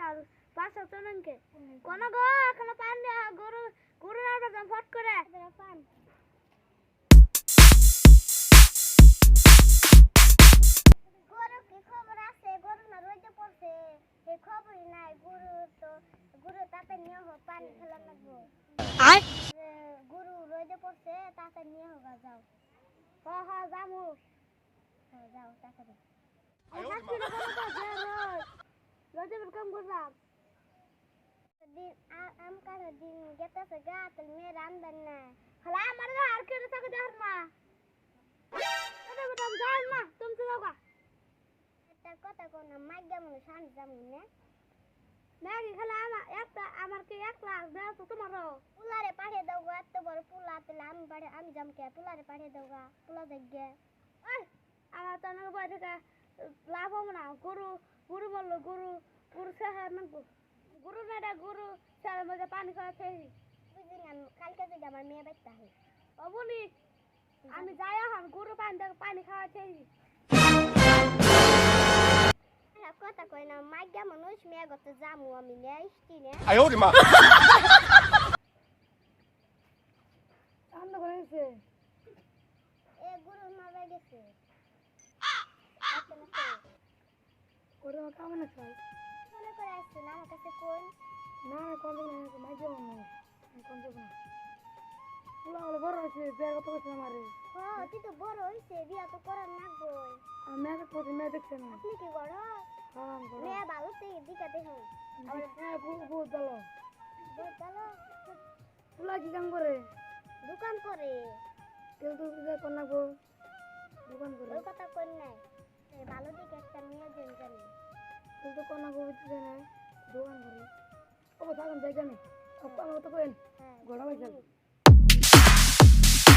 তার পাঁচশো চলনকে। কোন গো এখনও পান গরু গরু না ফট করে। পান গরু কি খবর আছে? গরু না রইতে পড়ছে। এই খবরই নাই গরু তো গরু তাতে নিয়ে হোক পানি খেলা লাগবো। যে গরু রইতে পড়ছে তাতে নিয়ে হোক যাও। হ হ হ্যাঁ যাও তাড়াতাড়ি রোজে কাম করলাম দিন আম কার দিন গেতেছে গা তো মেয়ে রান্ধবেন না হলা আমার গা আর কেটে থাকে যার মা এটা বেটা যার মা তুমি তো যাও একটা কথা কোন মাইক যেমন শান যেমন না ম্যাগি খালা আমার একটা আমার কি এক লাখ দেও তো তোমারও পুলারে পাঠিয়ে দাও গো এত বড় পুলা তাহলে আমি পাঠিয়ে আমি জমকে পুলারে পাঠিয়ে দাও গা পুলা দেখবে ওই আমার তো অনেক বয় থেকে লাভ হবে না গরু গরু বলল গরু গরু সাহার না গরু মেয়েটা গরু সাহার মধ্যে পানি খাওয়াতে বুঝলি কালকে যদি আমার মেয়ে বাচ্চা হয় ও বলি আমি যাই এখন গরু পানি পানি খাওয়াতে হ্যাঁ, কথা কয় না মাইকা মানুষ মেয়ে গতে জামু আমি নে ইষ্টি নে। আয় মা। আন্দ এ গরু মারা গেছে। ওরা কেমন আছে? মনে করে আসছে না আমার কাছে কোন? না কোন দিন মাই যাব না কোন যাব না। পুলা হলো বড় হয়েছে বিয়ে কত করছে আমারে। হ্যাঁ তুই তো বড় হয়েছে বিয়া তো করার আমি মেয়ে করছি মেয়ে দেখছে না। আপনি কি বড়? হ্যাঁ মেয়ে ভালো থেকে দিকা আমার হ্যাঁ বহুত ভালো। বহুত ভালো? পুলা কি কাম করে? দোকান করে। কেউ তো বিয়ে কর নাগবো দোকান করে। ওই কথা কই নাই। কেউ তো কর নাগবো বুঝতে না দোকান করে ও থাকুন যাই জানি আমার তো কেন ঘোড়া বাইসাল